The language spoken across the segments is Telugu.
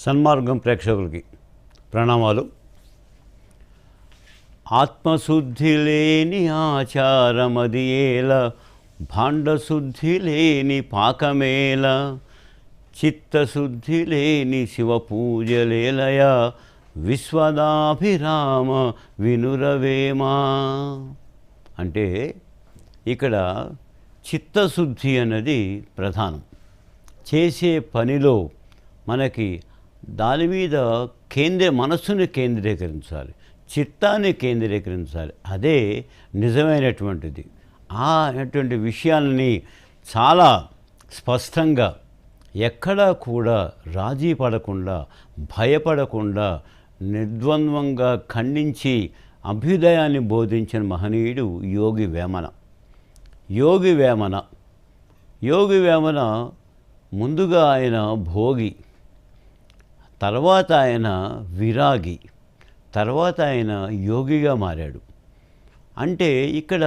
సన్మార్గం ప్రేక్షకులకి ప్రణామాలు. ఆత్మశుద్ధి లేని ఆచారమది ఏల భాండశుద్ధి లేని పాకమేల చిత్తశుద్ధి లేని శివ పూజలేలయ విశ్వదాభిరామ వినురవేమా? అంటే ఇక్కడ చిత్తశుద్ధి అన్నది ప్రధానం. చేసే పనిలో మనకి దాని మీద కేంద్ర మనస్సుని కేంద్రీకరించాలి చిత్తాన్ని కేంద్రీకరించాలి. అదే నిజమైనటువంటిది. ఆ అటువంటి విషయాలని చాలా స్పష్టంగా ఎక్కడా కూడా రాజీ పడకుండా భయపడకుండా నిర్ద్వంద్వంగా ఖండించి అభ్యుదయాన్ని బోధించిన మహనీయుడు యోగి వేమన. యోగి వేమన. యోగి వేమన ముందుగా ఆయన భోగి తర్వాత ఆయన విరాగి తర్వాత ఆయన యోగిగా మారాడు. అంటే ఇక్కడ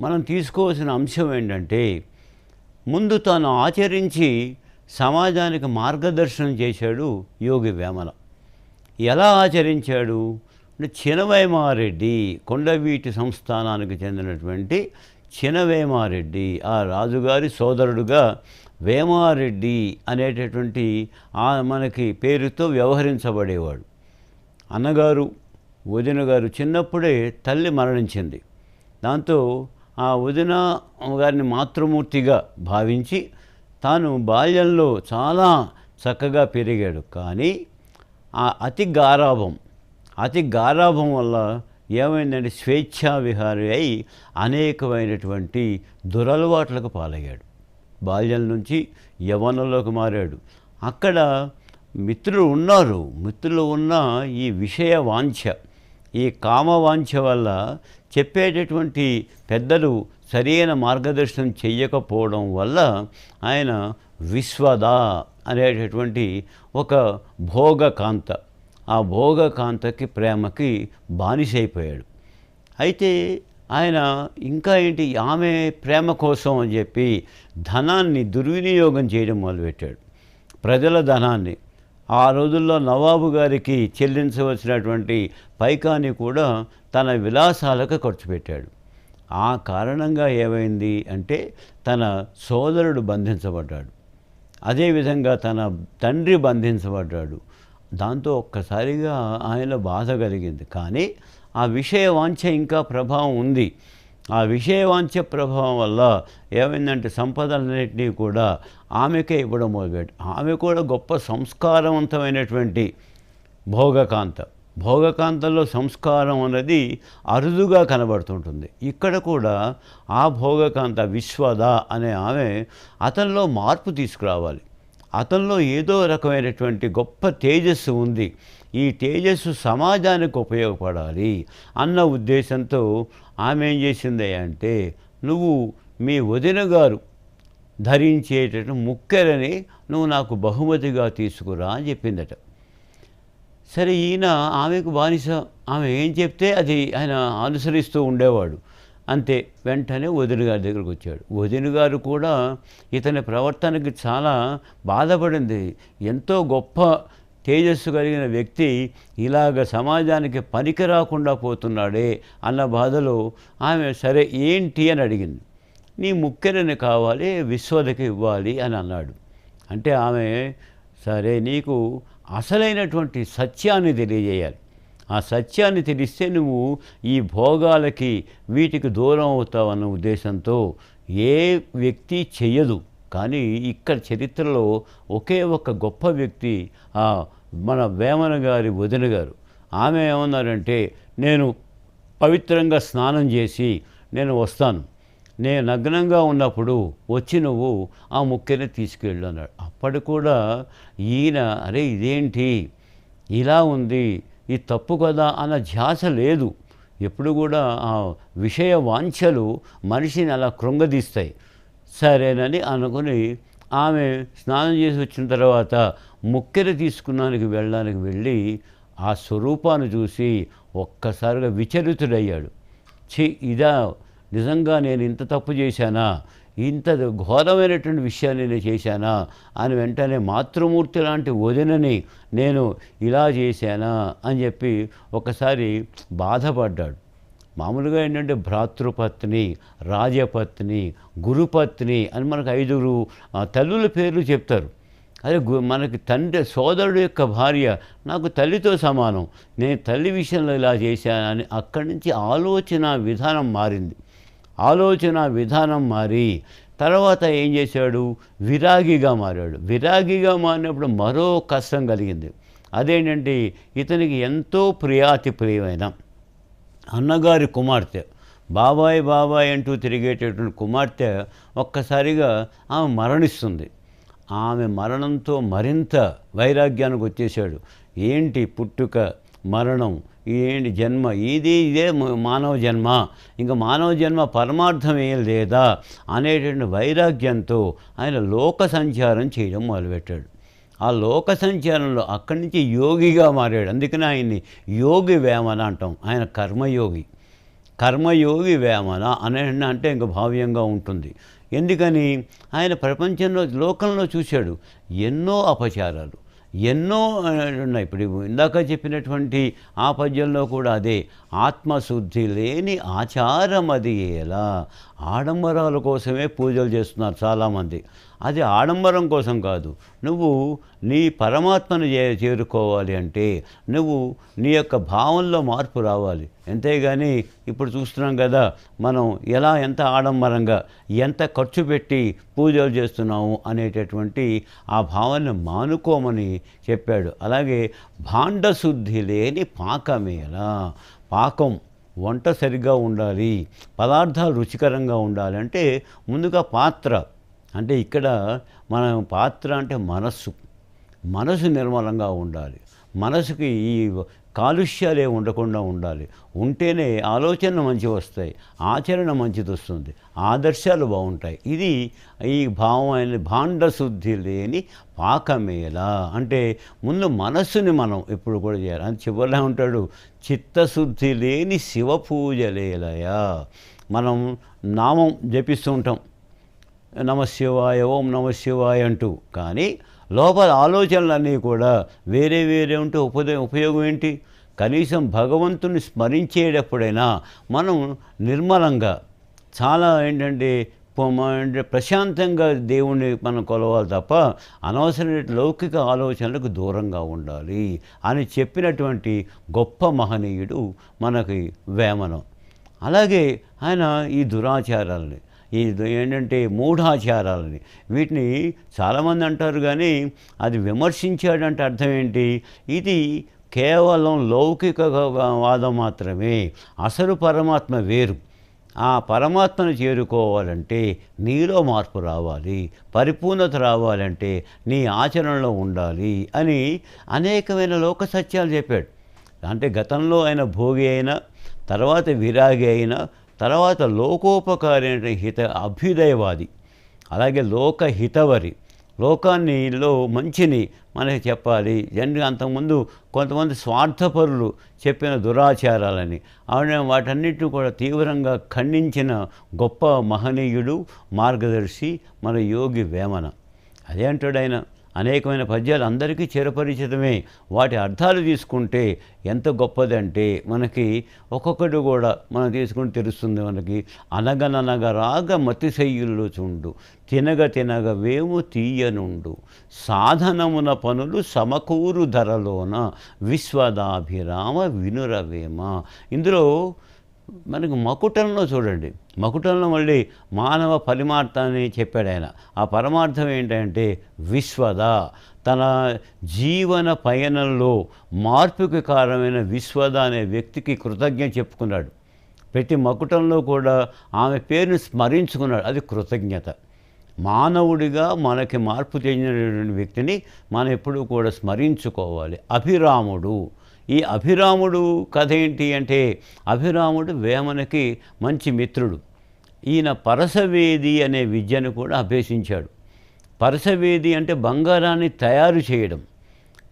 మనం తీసుకోవాల్సిన అంశం ఏంటంటే ముందు తాను ఆచరించి సమాజానికి మార్గదర్శనం చేశాడు యోగి వేమన. ఎలా ఆచరించాడు? అంటే చినవైమారెడ్డి కొండవీటి సంస్థానానికి చెందినటువంటి చినవేమారెడ్డి ఆ రాజుగారి సోదరుడుగా వేమారెడ్డి అనేటటువంటి ఆ మనకి పేరుతో వ్యవహరించబడేవాడు. అన్నగారు వదిన గారు చిన్నప్పుడే తల్లి మరణించింది. దాంతో ఆ వదిన గారిని మాతృమూర్తిగా భావించి తాను బాల్యంలో చాలా చక్కగా పెరిగాడు. కానీ ఆ అతి గారాభం అతి గారాభం వల్ల ఏమైందంటే స్వేచ్ఛా విహారి అయి అనేకమైనటువంటి దురలవాట్లకు పాలయ్యాడు. బాల్యం నుంచి యవనంలోకి మారాడు. అక్కడ మిత్రులు ఉన్నారు. మిత్రులు ఉన్న ఈ విషయ వాంఛ ఈ కామవాంఛ వల్ల చెప్పేటటువంటి పెద్దలు సరైన మార్గదర్శనం చెయ్యకపోవడం వల్ల ఆయన విశ్వద అనేటటువంటి ఒక భోగకాంత ఆ భోగకాంతకి ప్రేమకి బానిసైపోయాడు. అయితే ఆయన ఇంకా ఏంటి ఆమె ప్రేమ కోసం అని చెప్పి ధనాన్ని దుర్వినియోగం చేయడం మొదలుపెట్టాడు. ప్రజల ధనాన్ని. ఆ రోజుల్లో నవాబు గారికి చెల్లించవలసినటువంటి పైకాన్ని కూడా తన విలాసాలకు ఖర్చు పెట్టాడు. ఆ కారణంగా ఏమైంది అంటే తన సోదరుడు బంధించబడ్డాడు. అదేవిధంగా తన తండ్రి బంధించబడ్డాడు. దాంతో ఒక్కసారిగా ఆయన బాధ కలిగింది. కానీ ఆ విషయ వాంఛ ఇంకా ప్రభావం ఉంది. ఆ విషయ వాంఛ ప్రభావం వల్ల ఏమైందంటే సంపదలన్నింటినీ కూడా ఆమెకే ఇవ్వడం మొదలుపెట్టి ఆమె కూడా గొప్ప సంస్కారవంతమైనటువంటి భోగకాంత. భోగకాంతంలో సంస్కారం అనేది అరుదుగా కనబడుతుంటుంది. ఇక్కడ కూడా ఆ భోగకాంత విశ్వద అనే ఆమె అతనిలో మార్పు తీసుకురావాలి. అతనిలో ఏదో రకమైనటువంటి గొప్ప తేజస్సు ఉంది. ఈ తేజస్సు సమాజానికి ఉపయోగపడాలి అన్న ఉద్దేశంతో ఆమె ఏం చేసింది అంటే నువ్వు మీ వదిన గారు ధరించేటట్టు ముక్కెరని నువ్వు నాకు బహుమతిగా తీసుకురా అని చెప్పిందట. సరే ఈయన ఆమెకు బానిస ఆమె ఏం చెప్తే అది ఆయన అనుసరిస్తూ ఉండేవాడు. అంతే. వెంటనే వదిన గారి దగ్గరకు వచ్చాడు. వదిన గారు కూడా ఇతని ప్రవర్తనకి చాలా బాధపడింది. ఎంతో గొప్ప తేజస్సు కలిగిన వ్యక్తి ఇలాగ సమాజానికి పనికి రాకుండా పోతున్నాడే అన్న బాధలో ఆమె సరే ఏంటి? అని అడిగింది. నీ ముక్కెరని కావాలి విశ్వదకి ఇవ్వాలి అని అన్నాడు. అంటే ఆమె సరే నీకు అసలైనటువంటి సత్యాన్ని తెలియజేయాలి. ఆ సత్యాన్ని తెలిస్తే నువ్వు ఈ భోగాలకి వీటికి దూరం అవుతావు అన్న ఉద్దేశంతో ఏ వ్యక్తి చెయ్యదు. కానీ ఇక్కడ చరిత్రలో ఒకే ఒక గొప్ప వ్యక్తి ఆ మన వేమన గారి వదిన గారు. ఆమె ఏమన్నారంటే నేను పవిత్రంగా స్నానం చేసి నేను వస్తాను. నేను నగ్నంగా ఉన్నప్పుడు వచ్చి నువ్వు ఆ ముక్కెని తీసుకెళ్ళు అన్నాడు. అప్పటి కూడా ఈయన అరే ఇదేంటి? ఇలా ఉంది. ఇది తప్పు కదా అన్న ధ్యాస లేదు. ఎప్పుడు కూడా ఆ విషయ వాంఛలు మనిషిని అలా కృంగదీస్తాయి. సరేనని అనుకుని ఆమె స్నానం చేసి వచ్చిన తర్వాత ముక్కెర తీసుకున్నానికి వెళ్ళడానికి వెళ్ళి ఆ స్వరూపాన్ని చూసి ఒక్కసారిగా విచలితుడయ్యాడు. ఛీ ఇదా నిజంగా నేను ఇంత తప్పు చేశానా? ఇంత ఘోరమైనటువంటి విషయాన్ని నేను చేశానా? అని వెంటనే మాతృమూర్తి లాంటి వదినని నేను ఇలా చేశానా? అని చెప్పి ఒకసారి బాధపడ్డాడు. మామూలుగా ఏంటంటే భ్రాతృపత్ని రాజపత్ని గురుపత్ని అని మనకు ఐదుగురు తల్లుల పేర్లు చెప్తారు. అదే గు- మనకి తండ్రి సోదరుడు యొక్క భార్య నాకు తల్లితో సమానం. నేను తల్లి విషయంలో ఇలా చేశానని అక్కడి నుంచి ఆలోచన విధానం మారింది. ఆలోచన విధానం మారి తర్వాత ఏం చేశాడు? విరాగిగా మారాడు. విరాగిగా మారినప్పుడు మరో కష్టం కలిగింది. అదేంటంటే ఇతనికి ఎంతో ప్రియాతి ప్రియమైన అన్నగారి కుమార్తె. బాబాయ్ బాబాయ్ అంటూ తిరిగేటటువంటి కుమార్తె ఒక్కసారిగా ఆమె మరణిస్తుంది. ఆమె మరణంతో మరింత వైరాగ్యానికి వచ్చేసాడు ఏంటి పుట్టుక? మరణం ఏంటి జన్మ? ఇది ఇదే మానవ జన్మ. ఇంకా మానవ జన్మ పరమార్థం ఏం లేదా అనేటువంటి వైరాగ్యంతో ఆయన లోక సంచారం చేయడం మొదలుపెట్టాడు. ఆ లోక సంచారంలో అక్కడి నుంచి యోగిగా మారాడు. అందుకని ఆయన్ని యోగి వేమన అంటాం. ఆయన కర్మయోగి. కర్మయోగి వేమన అనే అంటే ఇంకా భావ్యంగా ఉంటుంది. ఎందుకని? ఆయన ప్రపంచంలో లోకంలో చూశాడు ఎన్నో అపచారాలు. ఎన్నో ఉన్నాయి. ఇప్పుడు ఇందాక చెప్పినటువంటి ఆ పద్యంలో కూడా అదే ఆత్మశుద్ధి లేని ఆచారం అది ఎలా? ఆడంబరాల కోసమే పూజలు చేస్తున్నారు చాలామంది. అది ఆడంబరం కోసం కాదు. నువ్వు నీ పరమాత్మను చే- చేరుకోవాలి అంటే నువ్వు నీ యొక్క భావంలో మార్పు రావాలి. అంతేగాని ఇప్పుడు చూస్తున్నాం కదా మనం ఎలా ఎంత ఆడంబరంగా ఎంత ఖర్చు పెట్టి పూజలు చేస్తున్నాము అనేటటువంటి ఆ భావాన్ని మానుకోమని చెప్పాడు. అలాగే భాండశుద్ధి లేని పాకమేలా. పాకం వంట సరిగ్గా ఉండాలి పదార్థాలు రుచికరంగా ఉండాలి అంటే ముందుగా పాత్ర అంటే ఇక్కడ మన పాత్ర అంటే మనస్సు. మనసు నిర్మలంగా ఉండాలి. మనసుకి ఈ కాలుష్యాలే ఉండకుండా ఉండాలి. ఉంటేనే ఆలోచన మంచి వస్తాయి ఆచరణ మంచిది వస్తుంది ఆదర్శాలు బాగుంటాయి. ఇది ఈ భావం అయిన భాండశుద్ధి లేని పాకమేలా అంటే ముందు మనస్సుని మనం ఎప్పుడు కూడా చేయాలి. అని చివరిలో ఉంటాడు చిత్తశుద్ధి లేని శివ పూజలేలయా మనం నామం జపిస్తూ ఉంటాం నమ శివాయ ఓం నమ శివాయ అంటూ. కానీ లోపల ఆలోచనలన్నీ కూడా వేరే వేరే ఉంటే ఉపదే ఉపయోగం ఏంటి? కనీసం భగవంతుని స్మరించేటప్పుడైనా మనం నిర్మలంగా చాలా ఏంటంటే అంటే ప్రశాంతంగా దేవుణ్ణి మనం కొలవాలి తప్ప అనవసరమైన లౌకిక ఆలోచనలకు దూరంగా ఉండాలి అని చెప్పినటువంటి గొప్ప మహనీయుడు మనకి వేమనం. అలాగే ఆయన ఈ దురాచారాలని ఈ ఏంటంటే మూఢాచారాలని. వీటిని చాలామంది అంటారు కానీ అది విమర్శించాడంటే అర్థం ఏంటి? ఇది కేవలం లౌకిక వాదం మాత్రమే. అసలు పరమాత్మ వేరు. ఆ పరమాత్మను చేరుకోవాలంటే నీలో మార్పు రావాలి పరిపూర్ణత రావాలంటే నీ ఆచరణలో ఉండాలి అని అనేకమైన లోక సత్యాలు చెప్పాడు. అంటే గతంలో ఆయన భోగి అయినా తర్వాత విరాగి అయినా తర్వాత లోకోపకారి అంటే హిత అభ్యుదయవాది అలాగే లోక హితవరి లోకాన్నిలో మంచిని మనకి చెప్పాలి. జనరల్గా అంతకుముందు కొంతమంది స్వార్థపరులు చెప్పిన దురాచారాలని ఆవిడ వాటన్నిటిని కూడా తీవ్రంగా ఖండించిన గొప్ప మహనీయుడు మార్గదర్శి మన యోగి వేమన. అదే అంటాడు ఆయన. అనేకమైన పద్యాలు అందరికీ చిరపరిచితమే. వాటి అర్థాలు తీసుకుంటే ఎంత గొప్పదంటే మనకి ఒక్కొక్కటి కూడా మనం తీసుకుని తెలుస్తుంది మనకి. అనగననగ రాగ మతిశయ్యుల్లో చూండు తినగ తినగ వేము తీయనుండు. సాధనమున పనులు సమకూరు ధరలోన విశ్వదాభిరామ వినురవేమ. ఇందులో మనకు మకుటంలో చూడండి. మకుటంలో మళ్ళీ మానవ పరిమార్థాన్ని చెప్పాడు ఆయన. ఆ పరమార్థం ఏంటంటే విశ్వద. తన జీవన పయనంలో మార్పుకి కారణమైన విశ్వద అనే వ్యక్తికి కృతజ్ఞ చెప్పుకున్నాడు. ప్రతి మకుటంలో కూడా ఆమె పేరును స్మరించుకున్నాడు. అది కృతజ్ఞత. మానవుడిగా మనకి మార్పు చెందినటువంటి వ్యక్తిని మనం ఎప్పుడూ కూడా స్మరించుకోవాలి. అభిరాముడు. ఈ అభిరాముడు కథ ఏంటి అంటే అభిరాముడు వేమనకి మంచి మిత్రుడు. ఈయన పరసవేది అనే విద్యను కూడా అభ్యసించాడు. పరసవేది అంటే బంగారాన్ని తయారు చేయడం.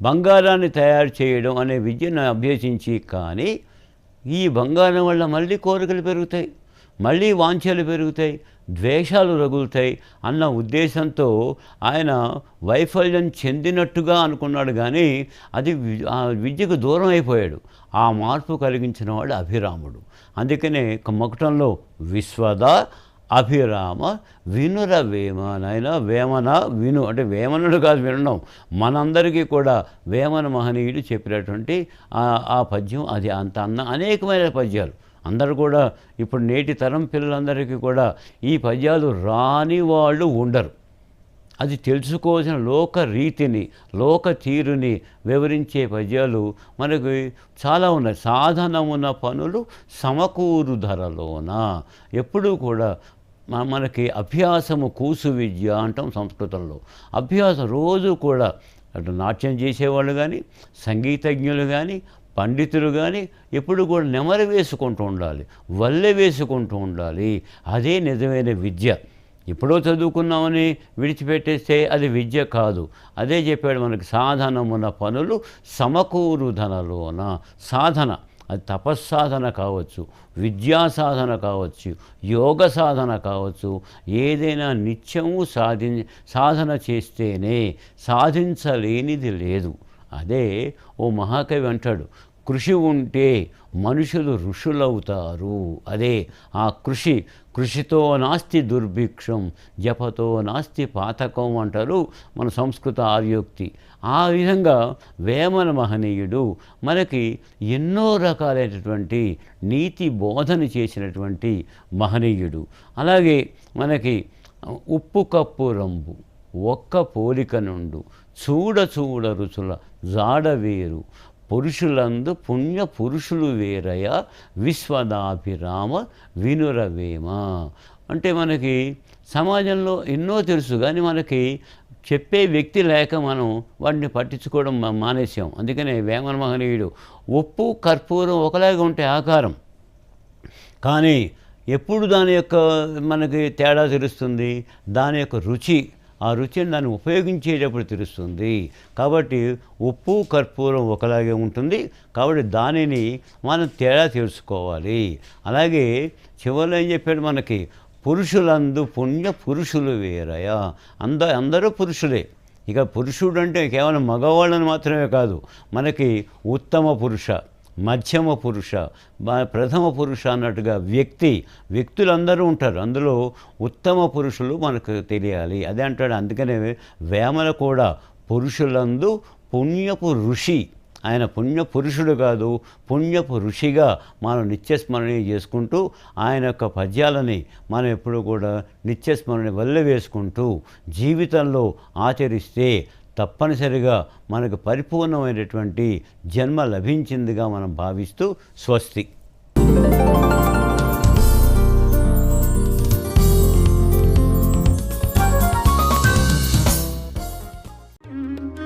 బంగారాన్ని తయారు చేయడం అనే విద్యను అభ్యసించి కానీ ఈ బంగారం వల్ల మళ్ళీ కోరికలు పెరుగుతాయి. మళ్ళీ వాంఛలు పెరుగుతాయి. ద్వేషాలు రగులుతాయి అన్న ఉద్దేశంతో ఆయన వైఫల్యం చెందినట్టుగా అనుకున్నాడు కానీ అది ఆ విద్యకు దూరం అయిపోయాడు. ఆ మార్పు కలిగించిన వాడు అభిరాముడు. అందుకనే మకుటంలో విశ్వద అభిరామ వినుర వేమ వేమన విను అంటే వేమనుడు కాదు వినడం. మనందరికీ కూడా వేమన మహనీయుడు చెప్పినటువంటి ఆ పద్యం అది అంత అన్న అనేకమైన పద్యాలు. అందరు కూడా ఇప్పుడు నేటి తరం పిల్లలందరికీ కూడా ఈ పద్యాలు రాని వాళ్ళు ఉండరు. అది తెలుసుకోవాల్సిన లోక రీతిని లోక తీరుని వివరించే పద్యాలు మనకి చాలా ఉన్నాయి. సాధనమున పనులు సమకూరు ధరలోన ఎప్పుడూ కూడా మనకి అభ్యాసము కూసు విద్య అంటాం సంస్కృతంలో. అభ్యాసం రోజు కూడా అటు నాట్యం చేసేవాళ్ళు కానీ సంగీతజ్ఞులు కానీ పండితులు కానీ ఎప్పుడు కూడా నెమరు వేసుకుంటూ ఉండాలి వల్లె వేసుకుంటూ ఉండాలి. అదే నిజమైన విద్య. ఎప్పుడో చదువుకున్నామని విడిచిపెట్టేస్తే అది విద్య కాదు. అదే చెప్పాడు మనకి సాధనమున పనులు సమకూరుధనలోన సాధన. అది తపస్సాధన కావచ్చు విద్యా సాధన కావచ్చు యోగ సాధన కావచ్చు. ఏదైనా నిత్యము సాధి సాధన చేస్తేనే సాధించలేనిది లేదు. అదే ఓ మహాకవి అంటాడు కృషి ఉంటే మనుషులు ఋషులవుతారు. అదే ఆ కృషి కృషితో నాస్తి దుర్భిక్షం జపతో నాస్తి పాతకం అంటారు మన సంస్కృత ఆర్యోక్తి. ఆ విధంగా వేమన మహనీయుడు మనకి ఎన్నో రకాలైనటువంటి నీతి బోధన చేసినటువంటి మహనీయుడు. అలాగే మనకి ఉప్పు కప్పు రంబు ఒక్క పోలిక నుండు చూడ చూడ రుచుల జాడవేరు పురుషులందు పుణ్య పురుషులు వేరయ విశ్వదాభిరామ వినురవేమ. అంటే మనకి సమాజంలో ఎన్నో తెలుసు కానీ మనకి చెప్పే వ్యక్తి లేక మనం వాటిని పట్టించుకోవడం మానేసాం అందుకనే వేమన మహనీయుడు ఉప్పు కర్పూరం ఒకలాగా ఉంటే ఆకారం. కానీ ఎప్పుడు దాని యొక్క మనకి తేడా తెలుస్తుంది? దాని యొక్క రుచి ఆ రుచిని దాన్ని ఉపయోగించేటప్పుడు తెలుస్తుంది. కాబట్టి ఉప్పు కర్పూరం ఒకలాగే ఉంటుంది. కాబట్టి దానిని మనం తేడా తెలుసుకోవాలి. అలాగే చివరిలో ఏం చెప్పాడు మనకి? పురుషులందు పుణ్య పురుషులు వేరయ? అంద అందరూ పురుషులే. ఇక పురుషుడు అంటే కేవలం మగవాళ్ళని మాత్రమే కాదు. మనకి ఉత్తమ పురుష. మధ్యమ పురుష ప్రథమ పురుష అన్నట్టుగా వ్యక్తి వ్యక్తులందరూ ఉంటారు. అందులో ఉత్తమ పురుషులు మనకు తెలియాలి. అదే అంటాడు. అందుకనే వేమన కూడా పురుషులందు పుణ్యపు ఋషి. ఆయన పుణ్య పురుషుడు కాదు పుణ్యపు ఋషిగా మనం నిత్యస్మరణ చేసుకుంటూ ఆయన యొక్క పద్యాలని మనం ఎప్పుడు కూడా నిత్యస్మరణ వల్ల వేసుకుంటూ జీవితంలో ఆచరిస్తే తప్పనిసరిగా మనకు పరిపూర్ణమైనటువంటి జన్మ లభించిందిగా మనం భావిస్తూ స్వస్తి.